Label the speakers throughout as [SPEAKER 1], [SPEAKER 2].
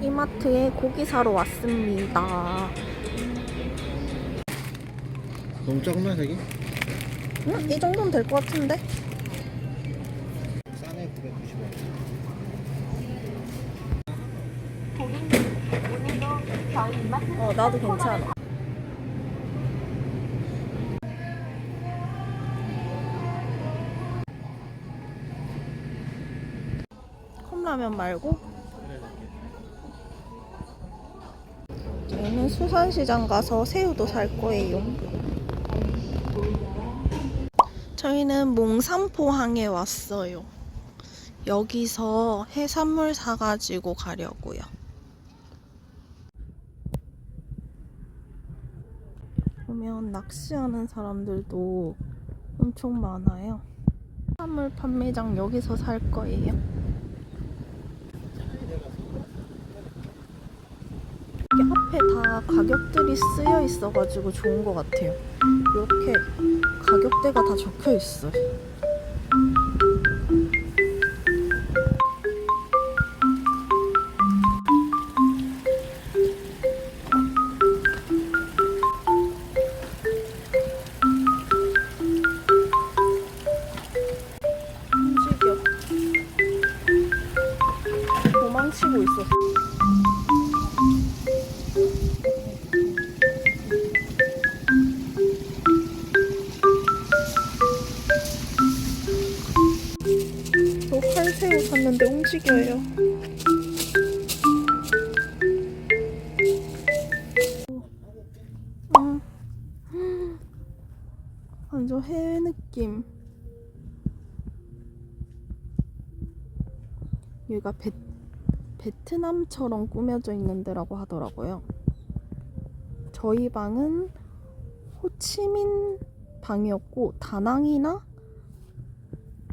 [SPEAKER 1] 이마트에 고기 사러 왔습니다.
[SPEAKER 2] 너무 작나 자기?
[SPEAKER 1] 응? 이 정도면 될것 같은데?
[SPEAKER 2] 싸네 990원
[SPEAKER 1] 어, 나도 괜찮아. 컵라면 말고? 수산시장 가서 새우도 살 거예요. 저희는 몽산포항에 왔어요. 여기서 해산물 사가지고 가려고요. 보면 낚시하는 사람들도 엄청 많아요. 해산물 판매장 여기서 살 거예요. 이게 앞에 다 가격들이 쓰여 있어가지고 좋은 것 같아요. 이렇게 가격대가 다 적혀 있어요. 여기가 베, 베트남처럼 꾸며져 있는 데라고 하더라고요. 저희 방은 호치민 방이었고 다낭이나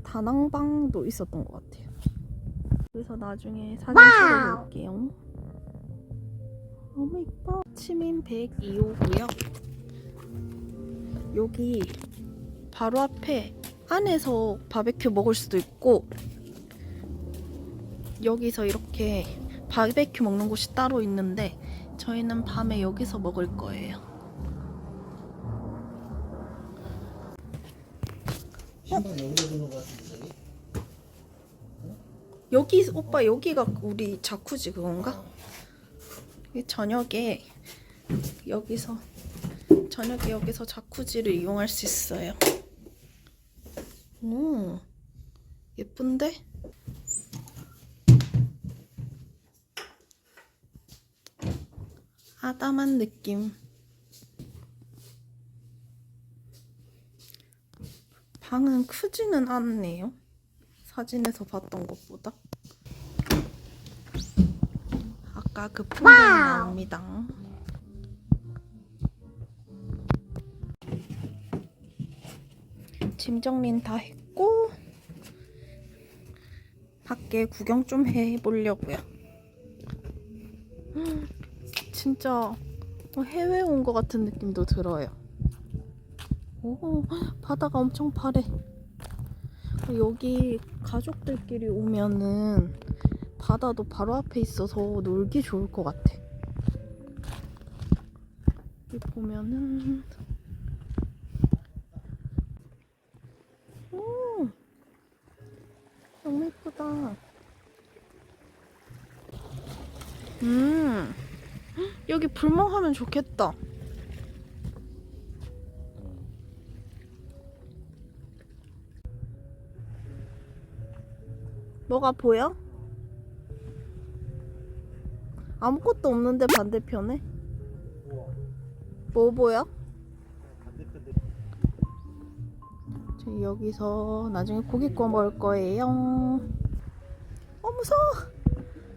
[SPEAKER 1] 다낭방도 있었던 것 같아요. 그래서 나중에 사진 찍어볼게요. 너무 이뻐. 치민 102호고요. 여기 바로 앞에 안에서 바베큐 먹을 수도 있고 여기서 이렇게 바베큐 먹는 곳이 따로 있는데 저희는 밤에 여기서 먹을 거예요.
[SPEAKER 2] 여기
[SPEAKER 1] 오빠 여기가 우리 자쿠지 그건가? 이 저녁에 여기서 저녁에 여기서 자쿠지를 이용할 수 있어요. 오 예쁜데? 아담한 느낌. 방은 크지는 않네요. 사진에서 봤던 것보다. 아까 그 풍경 나옵니다. 짐 정리는 다 했고 밖에 구경 좀 해보려고요. 음, 진짜 해외 온 것 같은 느낌도 들어요. 오, 바다가 엄청 파래. 여기 가족들끼리 오면은 바다도 바로 앞에 있어서 놀기 좋을 것 같아. 여기 보면은 여기 불멍하면 좋겠다. 뭐가 보여? 아무것도 없는데 반대편에? 뭐 보여? 저희 여기서 나중에 고기 구워 먹을 거예요. 어 무서워.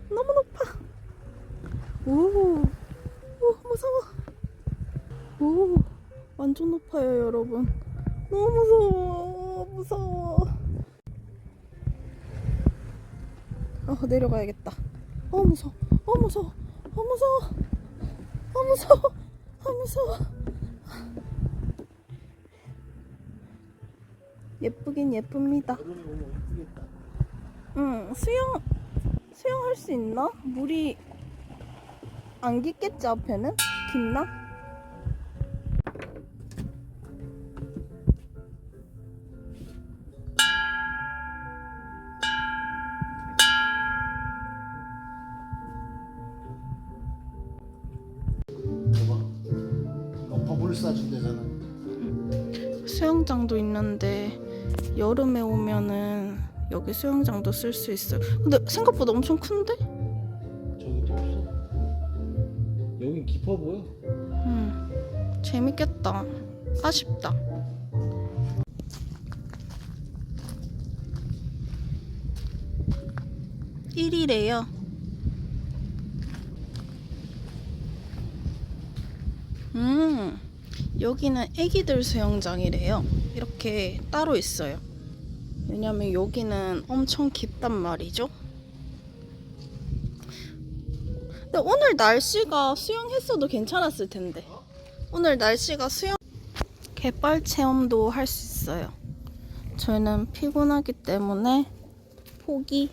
[SPEAKER 1] 너무 높아. 오, 오 무서워. 오, 완전 높아요 여러분. 너무 무서워. 무서워. 어 내려가야겠다. 어 무서워. 어 무서워. 어 무서워. 어 무서워. 어 무서워. 예쁘긴 예쁩니다. 응 수영 수영할 수 있나? 물이 안 깊겠지 앞에는? 깊나?
[SPEAKER 2] 싸준 데잖아.
[SPEAKER 1] 수영장도 있는데 여름에 오면은 여기 수영장도 쓸 수 있어요. 근데 생각보다 엄청 큰데?
[SPEAKER 2] 깊어 보여.
[SPEAKER 1] 음, 재밌겠다. 아쉽다. 일이래요 음, 여기는 애기들 수영장이래요. 이렇게 따로 있어요. 왜냐면 여기는 엄청 깊단 말이죠. 근데 오늘 날씨가 수영했어도 괜찮았을 텐데. 오늘 날씨가 수영 갯벌 체험도 할 수 있어요. 저희는 피곤하기 때문에 포기.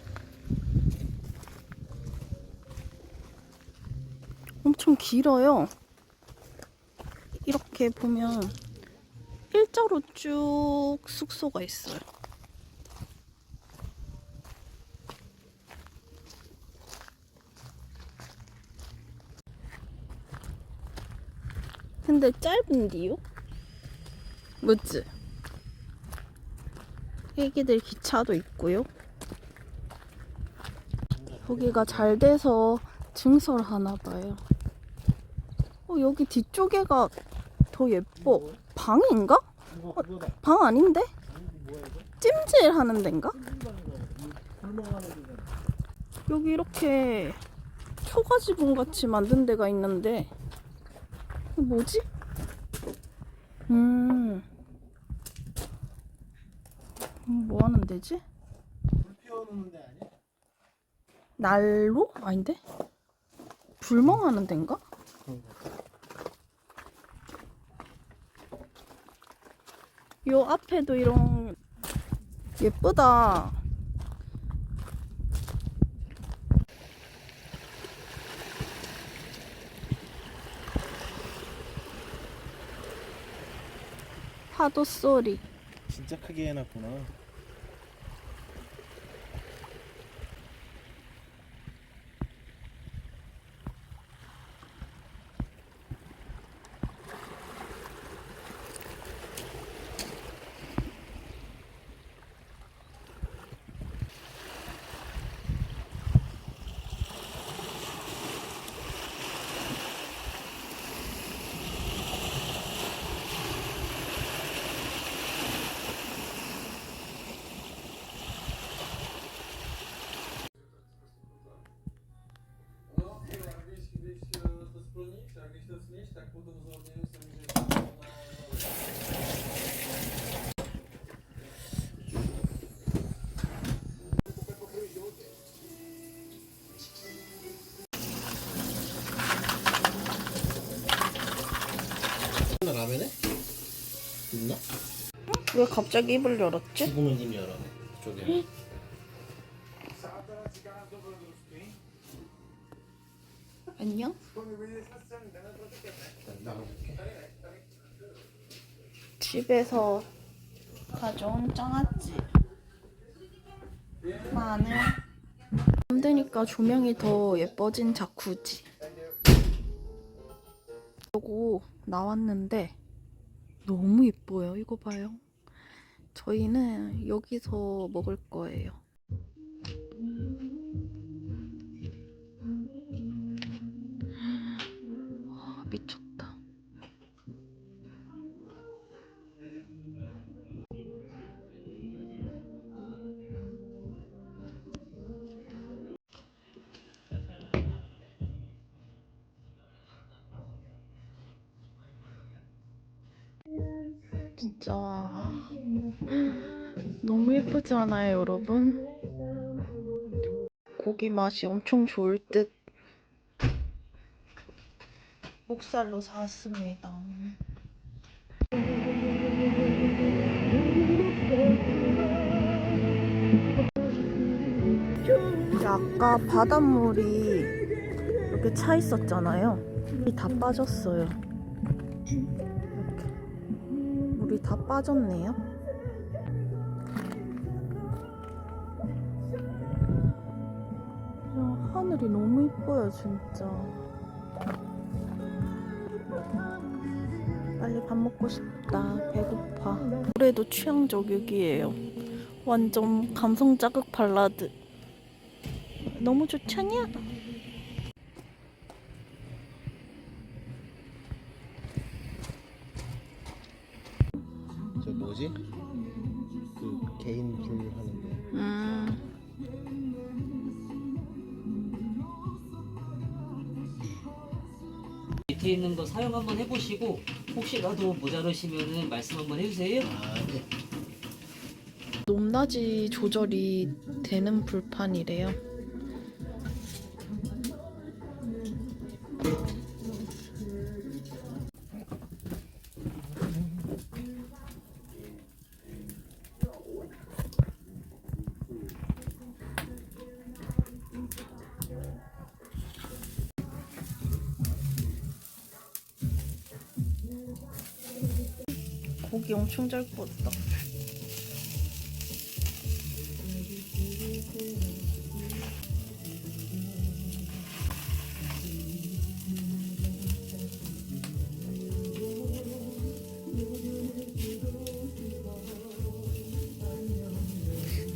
[SPEAKER 1] 엄청 길어요. 이렇게 보면 일자로 쭉 숙소가 있어요. 근데 짧은디요? 맞지? 애기들 기차도 있고요. 여기가 잘 돼서 증설하나 봐요. 어, 여기 뒤쪽에가 더 예뻐. 방인가?
[SPEAKER 2] 그거다.
[SPEAKER 1] 방 아닌데? 찜질 하는 데인가? 여기 이렇게 초가지붕 같이 만든 데가 있는데 뭐지? 음, 음, 뭐 하는 데지?
[SPEAKER 2] 불 피워놓는 데 아니야?
[SPEAKER 1] 난로? 아닌데? 불멍하는 데인가? 요 앞에도 이런 예쁘다. 파도 소리.
[SPEAKER 2] 진짜 크게 해놨구나.
[SPEAKER 1] 왜 갑자기 입을 열었지?
[SPEAKER 2] 죽으면 힘 열어. 저기.
[SPEAKER 1] 안녕? 집에서 가져온 장아찌 마늘 밤 되니까 조명이 더 예뻐진 자쿠지 요거 나왔는데 너무 예뻐요 이거 봐요 저희는 여기서 먹을 거예요. 와, 미쳤다 진짜 너무 예쁘지 않아요, 여러분? 고기 맛이 엄청 좋을 듯. 목살로 사왔습니다. 아까 바닷물이 이렇게 차 있었잖아요. 물이 다 빠졌어요. 물이 다 빠졌네요. 야, 하늘이 너무 이뻐요, 진짜. 빨리 밥 먹고 싶다. 배고파. 노래도 취향 저격이에요. 완전 감성 자극 발라드. 너무 좋잖냐?
[SPEAKER 3] 밑에 있는 거 사용 한번 해보시고 혹시라도 모자르시면은 말씀 한번 해주세요.
[SPEAKER 2] 아 네.
[SPEAKER 1] 높낮이 조절이 되는 불판이래요. 엄청 잘 구웠다.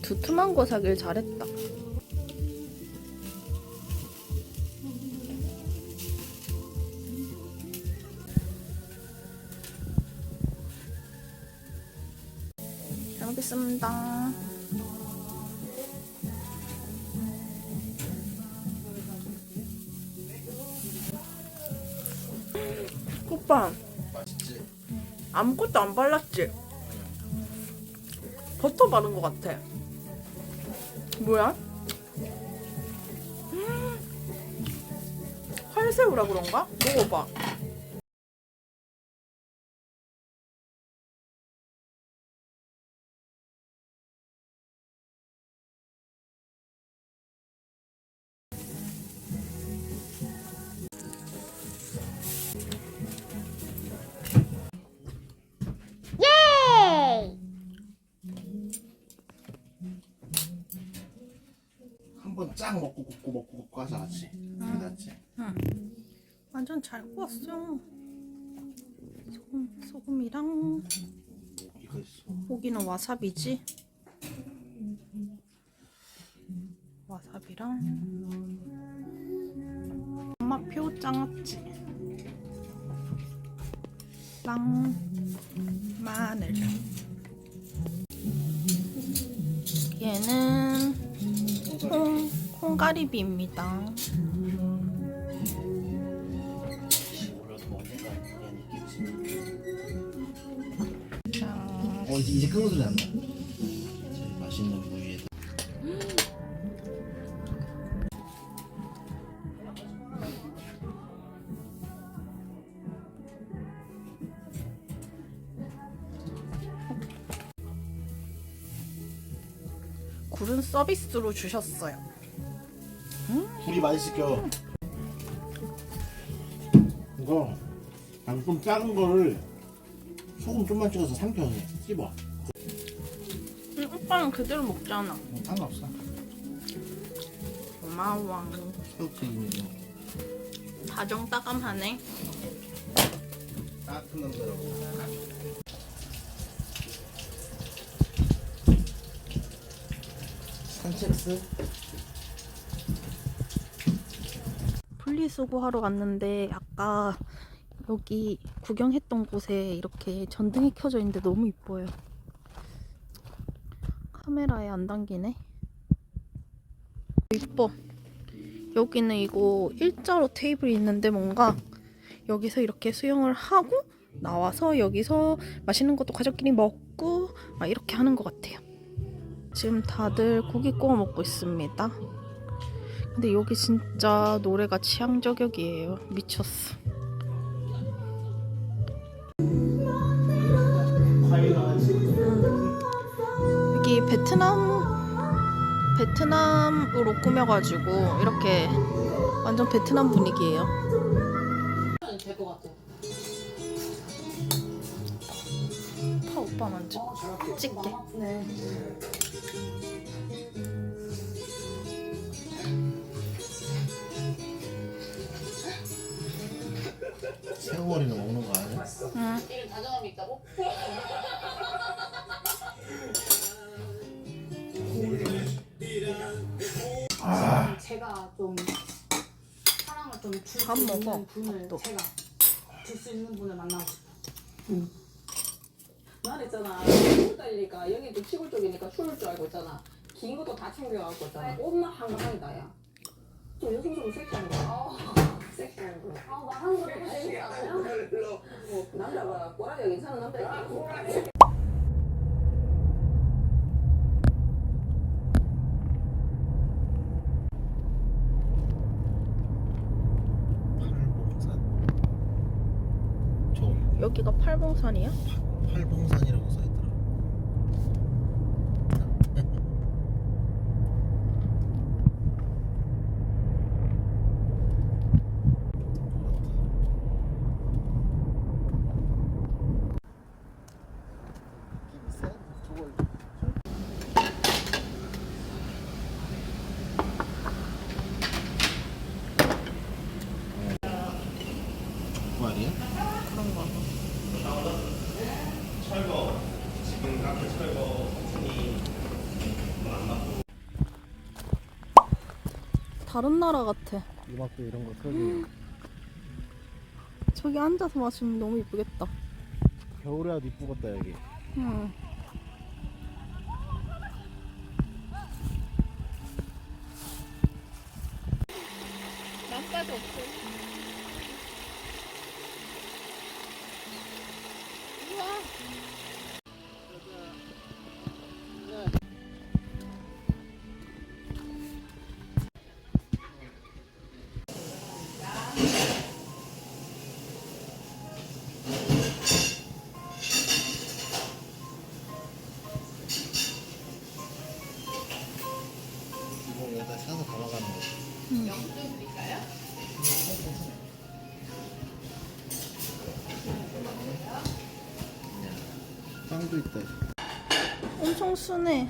[SPEAKER 1] 두툼한 거 사길 잘했다. 안 발랐지? 버터 바른 것 같아. 뭐야? 음, 활새우라 그런가? 먹어봐.
[SPEAKER 2] 그게 낫지?
[SPEAKER 1] 완전 잘 구웠어. 소금, 소금이랑 고기는 와사비지. 와사비랑 엄마표 장아찌. 빵, 마늘. 얘는 콩, 콩가리비입니다.
[SPEAKER 2] 이제 이제 끄는 소리 난다. 제일 맛있는 부위에
[SPEAKER 1] 굴은 서비스로 주셨어요.
[SPEAKER 2] 불이 많이 시켜 이거 아니 좀 작은 거를 소금 좀만 찍어서 삼켜 씹어
[SPEAKER 1] 응, 오빠는 그대로 먹잖아.
[SPEAKER 2] 뭐 상관없어
[SPEAKER 1] 고마워.
[SPEAKER 2] 새우튀김이죠
[SPEAKER 1] 다정다감하네.
[SPEAKER 2] 따뜻한 남자라고 산책스?
[SPEAKER 1] 분리수거 하러 왔는데 아까 여기 구경했던 곳에 이렇게 전등이 켜져 있는데 너무 이뻐요. 카메라에 안 담기네. 이뻐. 여기는 이거 일자로 테이블이 있는데 뭔가 여기서 이렇게 수영을 하고 나와서 여기서 맛있는 것도 가족끼리 먹고 막 이렇게 하는 것 같아요. 지금 다들 고기 구워 먹고 있습니다. 근데 여기 진짜 노래가 취향 저격이에요. 미쳤어. 여기 베트남 베트남으로 꾸며가지고 이렇게 완전 베트남 분위기예요.
[SPEAKER 4] 될것 같아.
[SPEAKER 1] 파 오빠만 찍, 찍게.
[SPEAKER 4] 네.
[SPEAKER 2] 새우머리는 먹는 거 아니야?
[SPEAKER 1] 응.
[SPEAKER 4] 제가 좀 사랑을 좀줄밥수
[SPEAKER 1] 먹어,
[SPEAKER 4] 있는 분을
[SPEAKER 1] 밥도.
[SPEAKER 4] 제가 줄 수 있는 분을 만나고 싶어.
[SPEAKER 5] 난 있잖아. 시골 달리니까 여기도 시골 쪽이니까 추울 줄 알고 있잖아. 긴 것도 다 챙겨갖고 있잖아. 옷만 한가하게 나야. 좀 여성스러운 섹시한 거. 아, 섹시한 거.
[SPEAKER 4] 아, 말하는 거 재밌지 않아요?
[SPEAKER 5] 뭐, 남자가 꼬라지가 괜찮은 남자 있고
[SPEAKER 2] 팔봉산. 저
[SPEAKER 1] 여기가 팔봉산이야?
[SPEAKER 2] 팔봉산이라고 써있
[SPEAKER 1] 다른 나라 같아.
[SPEAKER 2] 음악도 이런 거 틀어주면
[SPEAKER 1] 저기 앉아서 마시면 너무 이쁘겠다.
[SPEAKER 2] 겨울에 아주 이쁘겠다 여기.
[SPEAKER 1] 응.
[SPEAKER 2] 빵도 있다.
[SPEAKER 1] 엄청 순해.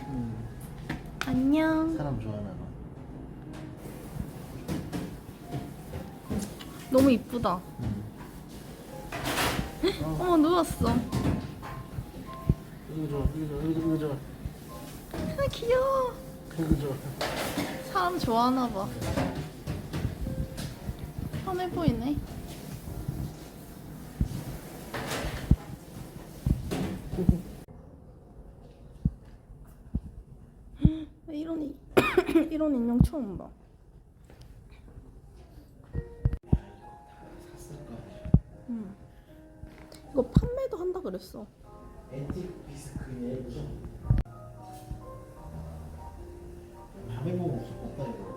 [SPEAKER 1] 안녕.
[SPEAKER 2] 사람 좋아하나 봐.
[SPEAKER 1] 너무 이쁘다. 어머 누웠어.
[SPEAKER 2] 이거 좋아, 이거 좋아, 이거 좋아,
[SPEAKER 1] 아 귀여워.
[SPEAKER 2] 이거 좋아.
[SPEAKER 1] 사람 좋아하나 봐. 편해 보이네. 이런 이- 이런 인형 처음 봐. 응. 이거 판매도 한다 그랬어.
[SPEAKER 2] 앤틱 비스크네 그죠? 밤에 보면 것 같다 이거.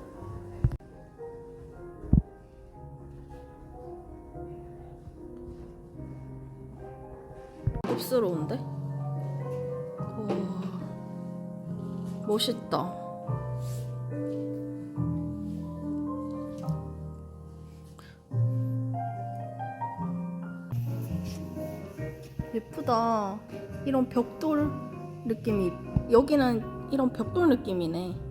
[SPEAKER 1] 곱스러운데? 멋있다. 예쁘다. 이런 벽돌 느낌이 여기는 이런 벽돌 느낌이네.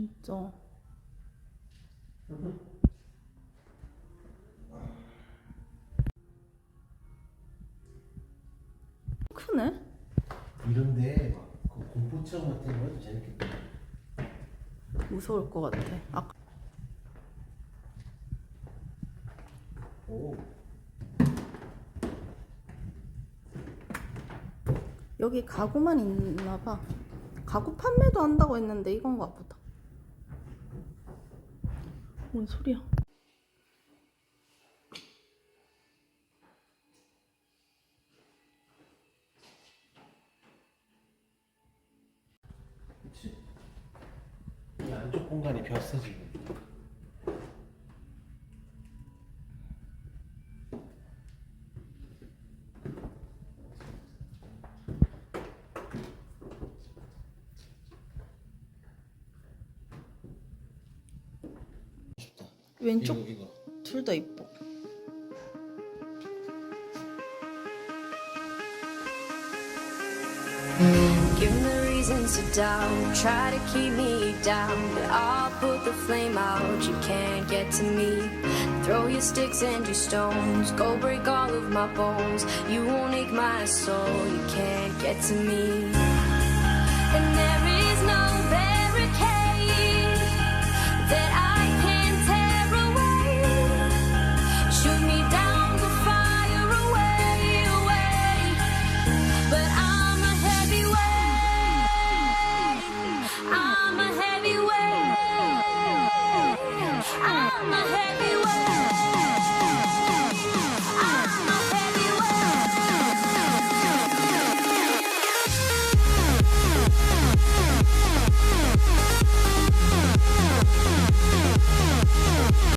[SPEAKER 1] 진짜. 크네?
[SPEAKER 2] 이런데 막그 공포 체험 같은 거 해도 재밌겠다.
[SPEAKER 1] 무서울 것 같아. 아,
[SPEAKER 2] 오.
[SPEAKER 1] 여기 가구만 있나 봐. 가구 판매도 한다고 했는데 이건가 보다. 뭔 소리야?
[SPEAKER 2] 이 안쪽 공간이 비었어 지금.
[SPEAKER 1] 왼쪽
[SPEAKER 2] 이거 이거.
[SPEAKER 1] 둘 다 이뻐.
[SPEAKER 6] Give me reasons to doubt, try to keep me down. But I'll put the flame out, you can't get to me. Throw your sticks and your stones, go break all of my bones. You won't ache my soul, you can't get to me.